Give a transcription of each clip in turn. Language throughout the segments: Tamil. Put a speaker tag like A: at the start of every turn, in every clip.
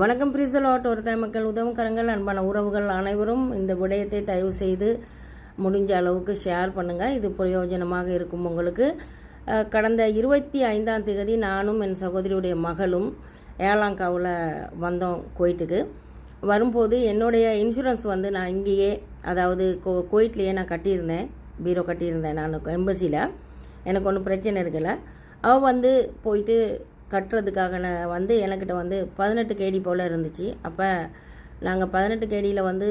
A: வணக்கம் பிரிசலாட் ஒரு மக்கள் உதவும் கரங்கள் அன்பான உறவுகள் அனைவரும் இந்த விடயத்தை தயவு செய்து முடிஞ்ச அளவுக்கு ஷேர் பண்ணுங்கள் இது பிரயோஜனமாக இருக்கும் உங்களுக்கு. கடந்த இருபத்தி ஐந்தாம் தேதி நானும் என் சகோதரியுடைய மகளும் ஏலாங்காவில் வந்தோம் குவைட்டுக்கு வரும்போது என்னுடைய இன்சூரன்ஸ் வந்து நான் இங்கேயே அதாவது கோ குவைட்லேயே நான் கட்டியிருந்தேன். பீரோ கட்டியிருந்தேன் நான் எம்பசியில் எனக்கு ஒன்றும் பிரச்சனை இருக்கலை. அவள் வந்து போயிட்டு கட்டுறதுக்காக வந்து எனக்கிட்ட வந்து பதினெட்டு கேடி போல் இருந்துச்சு. அப்போ நாங்கள் பதினெட்டு கேடியில் வந்து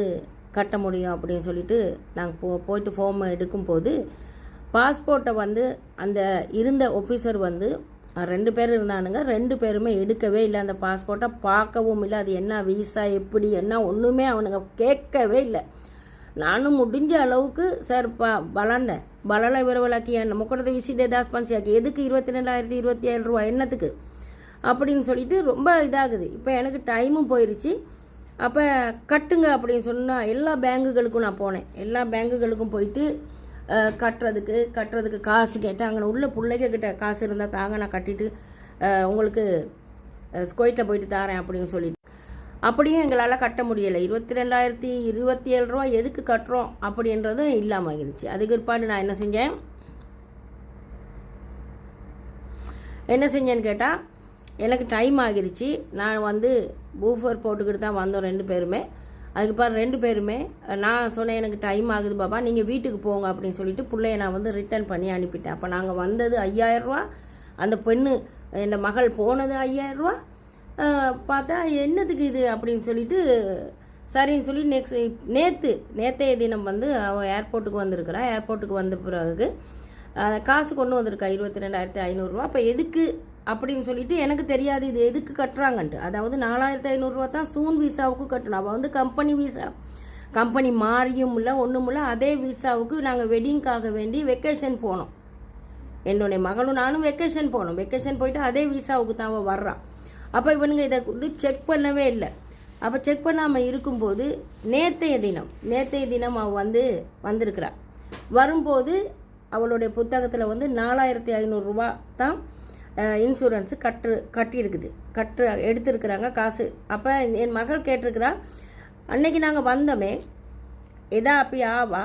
A: கட்ட முடியும் அப்படின்னு சொல்லிட்டு நாங்கள் போ போயிட்டு ஃபார்ம் எடுக்கும்போது பாஸ்போர்ட்டை வந்து அந்த இருந்த ஆஃபீஸர் வந்து ரெண்டு பேர் இருந்தானுங்க. ரெண்டு பேருமே எடுக்கவே இல்லை அந்த பாஸ்போர்ட்டை பார்க்கவும் இல்லை. அது என்ன வீசா எப்படி என்ன ஒன்றுமே அவனுங்க கேட்கவே இல்லை. நானும் முடிஞ்ச அளவுக்கு சார் ப பலன பலல விரவலாக்கி நம்ம கூட விசிதே தாஸ் பன்சியாக்கி எதுக்கு இருபத்தி ரெண்டாயிரத்தி இருபத்தி ஏழு ரூபா என்னத்துக்கு? அப்படின்னு சொல்லிட்டு ரொம்ப இதாகுது. இப்போ எனக்கு டைமும் போயிடுச்சு அப்போ கட்டுங்க அப்படின்னு சொன்னால் எல்லா பேங்குகளுக்கும் நான் போனேன். எல்லா பேங்குகளுக்கும் போயிட்டு கட்டுறதுக்கு கட்டுறதுக்கு காசு கேட்டேன். அங்கே உள்ள பிள்ளைங்க கிட்ட காசு இருந்தால் தாங்க நான் கட்டிட்டு உங்களுக்கு ஸ்கொயிட்டில் போயிட்டு தாரேன் அப்படின்னு சொல்லிட்டு. அப்படியும் எங்களால் கட்ட முடியலை. இருபத்தி ரெண்டாயிரத்தி இருபத்தி ஏழு ரூபா எதுக்கு கட்டுறோம் அப்படின்றதும் இல்லாமல் ஆகிருச்சு. அதுக்கு பிற்பாடு நான் என்ன செஞ்சேன்? என்ன செஞ்சேன்னு கேட்டால் எனக்கு டைம் ஆகிருச்சு. நான் வந்து பூஃபர் போட்டுக்கிட்டு தான் வந்தோம் ரெண்டு பேருமே. அதுக்கு பாரு ரெண்டு பேருமே நான் சொன்னேன் எனக்கு டைம் ஆகுது பாபா நீங்கள் வீட்டுக்கு போங்க அப்படின்னு சொல்லிட்டு பிள்ளைய நான் வந்து ரிட்டர்ன் பண்ணி அனுப்பிட்டேன். அப்போ நாங்கள் வந்தது ஐயாயிரரூவா அந்த பெண்ணு என் மகள் போனது ஐயாயிரரூவா பார்த்தா என்னதுக்கு இது? அப்படின்னு சொல்லிட்டு சரின்னு சொல்லி நெக்ஸ்ட் நேற்று நேற்றைய தினம் வந்து அவள் ஏர்போர்ட்டுக்கு வந்திருக்கிறா. ஏர்போர்ட்டுக்கு வந்த பிறகு காசு கொண்டு வந்திருக்கா இருபத்தி ரெண்டாயிரத்தி ஐநூறுரூவா அப்போ எதுக்கு அப்படின்னு சொல்லிட்டு எனக்கு தெரியாது இது எதுக்கு கட்டுறாங்கன்ட்டு. அதாவது நாலாயிரத்தி ஐநூறுரூவா தான் சூன் விசாவுக்கு கட்டணும். அவள் வந்து கம்பெனி விசா கம்பெனி மாறியும் இல்லை ஒன்றும் இல்லை அதே விசாவுக்கு நாங்கள் வெட்டிங்க்காக வேண்டி வெக்கேஷன் போனோம். என்னுடைய மகளும் நானும் வெக்கேஷன் போனோம். வெக்கேஷன் போயிட்டு அதே விசாவுக்கு தான் அவள் வர்றான் அப்போ இவனுங்க இதை வந்து செக் பண்ணவே இல்லை. அப்போ செக் பண்ணாமல் இருக்கும்போது நேத்தைய தினம் நேத்தைய தினம் அவள் வந்து வந்திருக்கிறாள் வரும்போது அவளுடைய புத்தகத்தில் வந்து நாலாயிரத்தி ஐநூறுரூவா தான் இன்சூரன்ஸு கட்டு கட்டியிருக்குது. கட்டு எடுத்துருக்குறாங்க காசு. அப்போ என் மகள் கேட்டிருக்கிறா அன்னைக்கு நாங்கள் வந்தோமே எதா அப்படி ஆவா?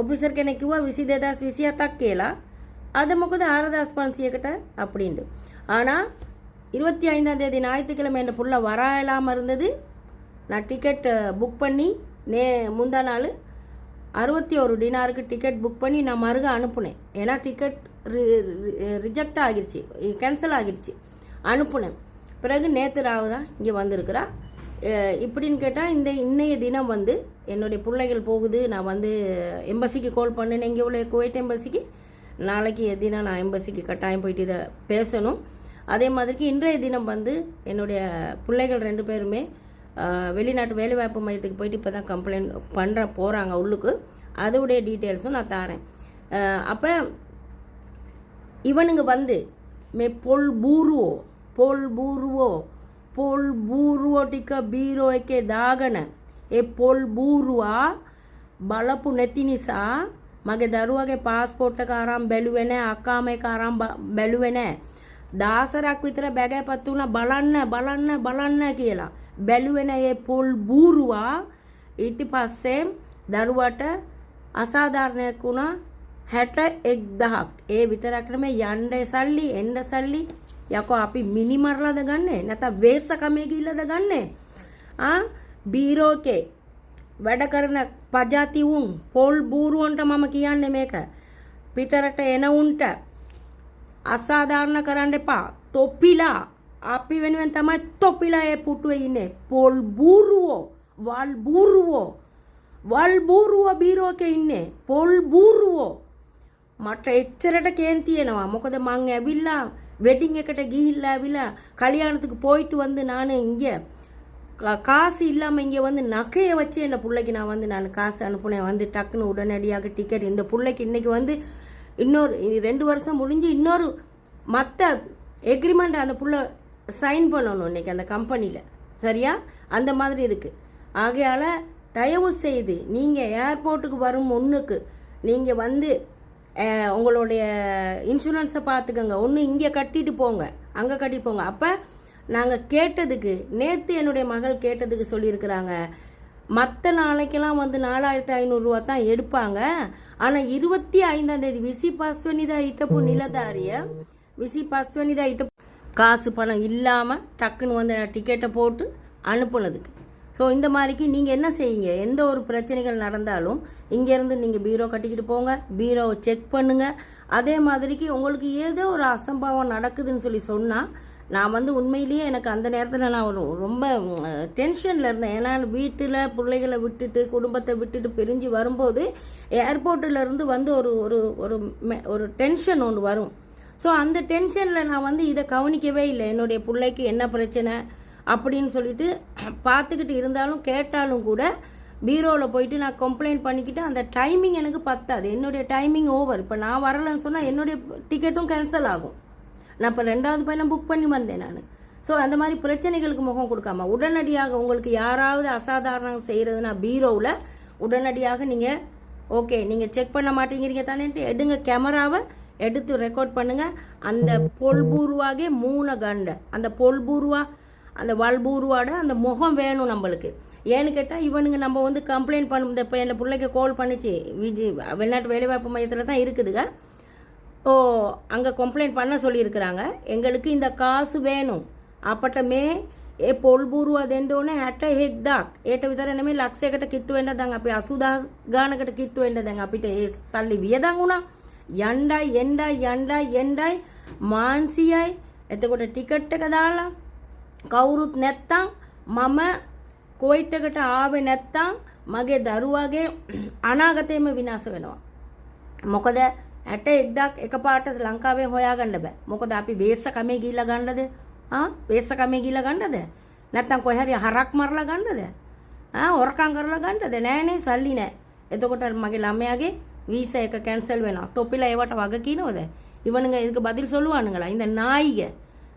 A: ઓફિસર என்னைக்குவா விசிதேதாஸ் વિસી દેદાસ વિસીયા તક કેલા அது முக்குது ஆரதாஸ் பான்சியக்கிட்ட அப்படின்ட்டு ஆனால் இருபத்தி ஐந்தாம் தேதி ஞாயிற்றுக்கிழமை என் புள்ள வர இல்லாமல் இருந்தது. நான் டிக்கெட் புக் பண்ணி நே முந்தா நாள் அறுபத்தி ஒரு டினாருக்கு டிக்கெட் புக் பண்ணி நான் மறுக அனுப்புனேன். ஏன்னா டிக்கெட் ரிஜெக்ட் ஆகிருச்சு. கேன்சல் ஆகிருச்சு. அனுப்புனேன். பிறகு நேற்று ராவ் தான் இங்கே வந்திருக்கிறா. இப்படின்னு கேட்டால் இந்த இன்றைய தினம் வந்து என்னுடைய பிள்ளைகள் போகுது. நான் வந்து எம்பசிக்கு கால் பண்ணேன். இங்கே உள்ள குவைட் எம்பசிக்கு நாளைக்கு தினம் நான் எம்பசிக்கு கட்டாயம் போயிட்டு இதை பேசணும். அதே மாதிரிக்கு இன்றைய தினம் வந்து என்னுடைய பிள்ளைகள் ரெண்டு பேருமே வெளிநாட்டு வேலைவாய்ப்பு மையத்துக்கு போயிட்டு இப்போ தான் கம்ப்ளைண்ட் பண்ணுற போகிறாங்க உள்ளுக்கு. அதோடைய டீட்டெயில்ஸும் நான் தரேன் அப்போ இவனுங்க வந்து மே பொல் பூருவோ பொல் பூருவோ பொல் பூருவோ ටික බීරෝ එකේ දාගන ඒ පොල් බූරුවා බලපු නැති නිසා මගේ දරුවගේ පාස්පෝට් එක අරන් බැලුවේ නැහැ අක්කාම එක අරන් බ- බැලුවේ නැහැ දාසරක් විතර බැගෑපත් වුණා බලන්න බලන්න බලන්න කියලා බැලුවේ නැහැ ඒ පොල් බූරුවා ඊට පස්සේ දරුවට අසාධාරණයක් වුණා හැට එක් දහක්. ඒ විතරක් නෙමෙයි යන්න සල්ලි එන්න සල්ලි. යකෝ අපි මිනි මරලාද ගන්නෙ? නැත්නම් වේස්සකමේ ගිහිල්ලාද ගන්නෙ? ආ? බීරෝකේ වැඩ කරන පජාති උන් පොල් බූරුවන්ට මම කියන්නේ මේක. පිටරට එන උන්ට අසාධාරණ කරන්න එපා. තොප්පිලා අපි වෙනුවෙන් තමයි තොප්පිලා ඒ පුටුවේ ඉන්නේ. පොල් බූරුවෝ වල් බූරුවෝ. වල් බූරුවෝ බීරෝකේ ඉන්නේ. පොල් බූරුවෝ. මට එච්චරට කේන්ති එනවා මොකද මං ඇවිල්ලා வெட்டிங் එකට ගිහිල්ලා ඇවිල්ලා கல்யாணத்துக்கு போயிட்டு வந்து நான் இங்கே கா- காசு இல்லாமல் இங்கே வந்து நகையை வச்சு என் பிள்ளைக்கு நான் வந்து நான் காசு அனுப்புனேன் வந்து டக்குன்னு உடனடியாக டிக்கெட் இந்த பிள்ளைக்கு இன்றைக்கி வந்து இன்னொரு இனி ரெண்டு வருஷம் முடிஞ்சு இன்னொரு மற்ற எக்ரிமெண்ட் அந்த புள்ள சைன் பண்ணணும் இன்னைக்கு அந்த கம்பெனியில் சரியா அந்த மாதிரி இருக்குது ஆகையால் தயவு செய்து நீங்கள் ஏர்போர்ட்டுக்கு வரும் முன்னுக்கு நீங்கள் வந்து அஹ், உங்களுடைய இன்சூரன்ஸை பார்த்துக்கோங்க ஒன்று இங்கே கட்டிட்டு போங்க. அங்கே கட்டிட்டு போங்க. அப்போ நாங்கள் கேட்டதுக்கு நேற்று என்னுடைய மகள் கேட்டதுக்கு சொல்லியிருக்கிறாங்க. மற்ற நாளைக்கெல்லாம் வந்து நாலாயிரத்தி ஐநூறுரூவா தான் எடுப்பாங்க. ஆனால் இருபத்தி ஐந்தாம் தேதி விசி பஸ்வனிதா இட்டப்பு நிலதாரிய. விசி பஸ்வனிதா இட்டப்பு காசு பணம் இல்லாமல் டக்குன்னு வந்து டிக்கெட்டை போட்டு அனுப்புனதுக்கு. ஸோ இந்த மாதிரிக்கு நீங்கள் என்ன செய்யுங்க? எந்த ஒரு பிரச்சனைகள் நடந்தாலும் இங்கேருந்து நீங்கள் பீரோ கட்டிக்கிட்டு போங்க பீரோவை செக் பண்ணுங்கள் அதே மாதிரிக்கு உங்களுக்கு ஏதோ ஒரு அசம்பாவம் நடக்குதுன்னு சொல்லி சொன்னால் நான் வந்து உண்மையிலேயே எனக்கு அந்த நேரத்தில் நான் ஒரு ரொம்ப டென்ஷனில் இருந்தேன். ஏன்னா வீட்டில் பிள்ளைகளை விட்டுட்டு குடும்பத்தை விட்டுட்டு பிரிஞ்சு வரும்போது ஏர்போர்ட்டில் இருந்து வந்து ஒரு ஒரு ஒரு மெ- ஒரு டென்ஷன் ஒன்று வரும். ஸோ அந்த டென்ஷனில் நான் வந்து இதை கவனிக்கவே இல்லை. என்னுடைய பிள்ளைக்கு என்ன பிரச்சனை? அப்படின்னு சொல்லிட்டு பார்த்துக்கிட்டு இருந்தாலும் கேட்டாலும் கூட பீரோவில் போயிட்டு நான் கம்ப்ளைண்ட் பண்ணிக்கிட்டு அந்த டைமிங் எனக்கு பத்தாது. என்னுடைய டைமிங் ஓவர் இப்போ நான் வரலைன்னு சொன்னால் என்னுடைய டிக்கெட்டும் கேன்சல் ஆகும். நான் இப்போ ரெண்டாவது பயணம் புக் பண்ணி வந்தேன் நான். ஸோ அந்த மாதிரி பிரச்சனைகளுக்கு முகம் கொடுக்காம உடனடியாக உங்களுக்கு யாராவது அசாதாரணம் செய்கிறதுனா பீரோவில் உடனடியாக நீங்கள் ஓகே நீங்கள் செக் பண்ண மாட்டேங்கிறீங்க தானேன்ட்டு எடுங்க கேமராவை எடுத்து ரெக்கார்ட் பண்ணுங்க. அந்த பொல்பூர்வாகே மூணு கண்டை. அந்த பொல்பூர்வா அந்த வல்பூர்வாட அந்த முகம் வேணும் நம்மளுக்கு. ஏன்னு கேட்டால் இவனுங்க நம்ம வந்து கம்ப்ளைண்ட் பண்ண இப்போ என்னை பிள்ளைக்கு கால் பண்ணிச்சு. விஜி வெளிநாட்டு வேலைவாய்ப்பு மையத்தில் தான் இருக்குதுங்க. ஓ அங்கே கம்ப்ளைண்ட் பண்ண சொல்லியிருக்கிறாங்க. எங்களுக்கு இந்த காசு வேணும். அப்பட்டமே ஏ பொல்பூர்வா தெண்டோன்னு அட்ட ஹெக் டாக் ஏட்ட விதர என்னமே லக்ஸேகிட்ட கிட்டு வேண்டதாங்க. அப்போ அசுதா கானகிட்ட கிட்டு வேண்டதாங்க. அப்பிட்ட ஏ சல்லி வியதாங்குனா. యండాయ్ ఎండాయ్ ఎండాయ్ ఎండాయ్ మాన్సియాయ్ ఎత్తగొట్ట டிக்கெட்டு கதாலாம். කවුරුත් නැත්තම් මම කුවයිට් එකට ආවේ නැත්තම් මගේ දරුවාගේ අනාගතයම විනාශ වෙනවා. මොකද ඇට එක්දක් එකපාරට ලංකාවේ හොයාගන්න බෑ. මොකද අපි වේස්ස කමේ ගිහිල්ලා ගන්නද? ආ වේස්ස කමේ ගිහිල්ලා ගන්නද? නැත්තම් කොහේ හරි හරක් මරලා ගන්නද? ආ හොරකම් කරලා ගන්නද? නෑනේ සල්ලි නෑ. එතකොට මගේ ළමයාගේ වීසා එක කැන්සල් වෙනවා. தொப்பில ඒවට වග කියනවද? இவனுங்க இதுக்கு பதில் சொல்லுவானுங்களா இந்த நாய்க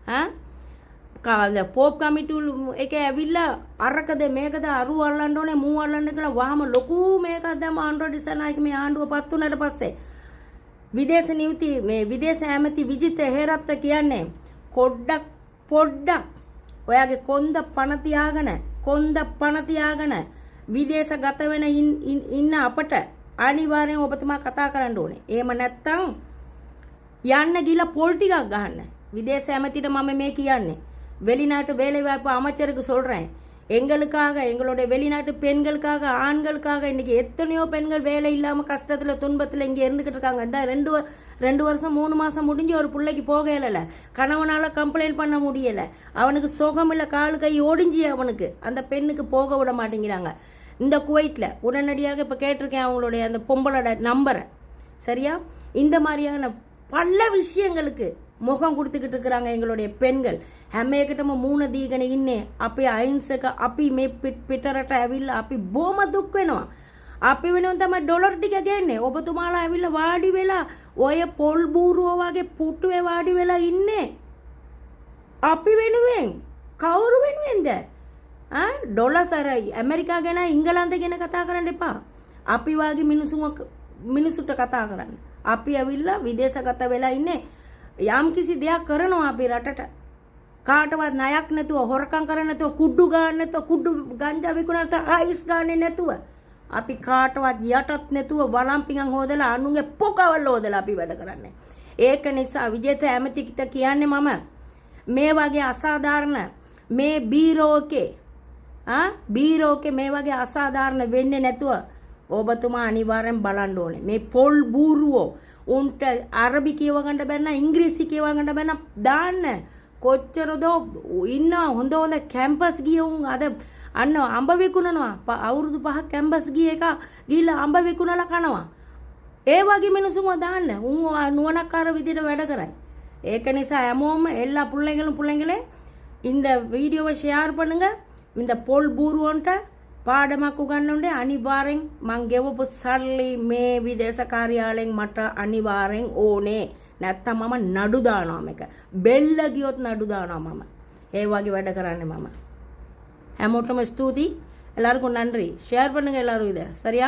A: ஆ කා- ද පෝප් කමිටුල් එක ඇවිල්ලා අරකද මේකද අරු අල්ලන්න ඕනේ මූ අල්ලන්න කියලා වහම ලොකු මේකක් දැම්ම ආන්ඩ්‍රොයිඩ් ඉස්සරහායක මේ ආණ්ඩුවපත් උනාට පස්සේ විදේශ නියුති මේ විදේශ ඇමති විජිත හේරත්න කියන්නේ කොඩක් පොඩ්ඩක් ඔයාගේ කොන්ද පණ තියාගෙන කොන්ද පණ තියාගෙන විදේශගත වෙන ඉන්න අපට අනිවාර්යෙන් ඔබතුමා කතා කරන්න ඕනේ. එහෙම නැත්නම් යන්න ගිහලා පොල් ටිකක් ගහන්න. විදේශ ඇමතිට මම මේ කියන්නේ. வெளிநாட்டு வேலைவாய்ப்பு அமைச்சருக்கு சொல்கிறேன் எங்களுக்காக எங்களுடைய வெளிநாட்டு பெண்களுக்காக ஆண்களுக்காக இன்றைக்கி எத்தனையோ பெண்கள் வேலை இல்லாமல் கஷ்டத்தில் துன்பத்தில் இங்கே இருந்துக்கிட்டு இருக்காங்க. இந்த ரெண்டு வ- ரெண்டு வருஷம் மூணு மாதம் முடிஞ்சு ஒரு பிள்ளைக்கு போக இயலல. கணவனால் கம்ப்ளைண்ட் பண்ண முடியலை. அவனுக்கு சுகம் இல்லை காலு கை ஒடிஞ்சி அவனுக்கு. அந்த பெண்ணுக்கு போக விட மாட்டேங்கிறாங்க. இந்த குவைட்டில் உடனடியாக இப்போ கேட்டிருக்கேன் அவங்களுடைய அந்த பொம்பளோட நம்பரை சரியா? இந்த மாதிரியான பல விஷயங்களுக்கு முகம் கொடுத்துக்கிட்டு இருக்கிறாங்க எங்களுடைய பெண்கள் හැම එකටම මූුණ දීගෙන ඉන්නේ අපේ අයින්සක අපි මේ පිට පිටරට ඇවිල්ල අපි බෝම දුක් වෙනවා. අපි වෙනුවෙන් තමයි ඩොලර් ටික ගන්නේ. ඔබතුමාලා ඇවිල්ලා වාඩි වෙලා ඔය පොල් බූරුව වගේ පුට්ටුවේ වාඩි වෙලා ඉන්නේ. අපි වෙනුවෙන් කවුරු වෙනුවෙන්ද? ආ ඩොලර්ස් අර ඇමරිකා ගැන ඉංගලන්ත ගැන කතා කරන්න එපා. අපි වාගේ මිනිසුන් මිනිසුන්ට කතා කරන්න. අපි ඇවිල්ලා විදේශගත වෙලා ඉන්නේ. යම්කිසි දෙයක් කරනවා අපේ රටට. කාටවත් ණයක් නැතුව හොරකම් කරන්නේ නැතුව කුඩු ගන්න නැතුව කුඩු ගංජා විකුණන්න නැතුව අයිස් ගන්නේ නැතුව අපි කාටවත් යටත් නැතුව වළම්පිඟන් හොදලා අනුන්ගේ පොකවල් හොදලා අපි වැඩ කරන්නේ. ඒක නිසා විජේත ඇමතිකිට කියන්නේ මම මේ වගේ අසාධාරණ මේ බීරෝකේ ආ බීරෝකේ මේ වගේ අසාධාරණ වෙන්නේ නැතුව ඔබතුමා අනිවාර්යෙන් බලන්න ඕනේ. මේ පොල් බූරුවෝ උන්ට අරබි කියවගන්න බැන්න ඉංග්‍රීසි කියවගන්න බැන දාන්න. කොච්චරදෝ ඉන්නවා හොඳ හොඳ කැම්පස් ගියවුන් අද. අන්න අඹ විකුණනවා. අවුරුදු පහ කැම්පස් ගිය එක ගිල්ල අඹ විකුණලා කනවා. ඒ වගේ මිනිසුම දාන්න. උන් නුවණක්කාර විදිහට වැඩ කරයි. ඒක නිසා හැමෝම எல்லா பிள்ளைங்களும் பிள்ளைங்களே இந்த வீடியோவை ஷேர் பண்ணுங்கள் இந்த போல் பூர்வன்ட்ட පාඩමක් උගන්වන්නේ අනිවාර්යෙන් මං ගෙවපු සල්ලි මේ විදේශ කාර්යාලයෙන් මට අනිවාර්යෙන් ඕනේ නැත්තම් මම නඩු දානවා මේක බෙල්ල ගියොත් නඩු දානවා මම ඒ වගේ වැඩ කරන්නේ මම හැමෝටම ස්තුතියි எல்லாருக்கும் நன்றி ஷேர் பண்ணுங்க எல்லாரும் இதை சரியா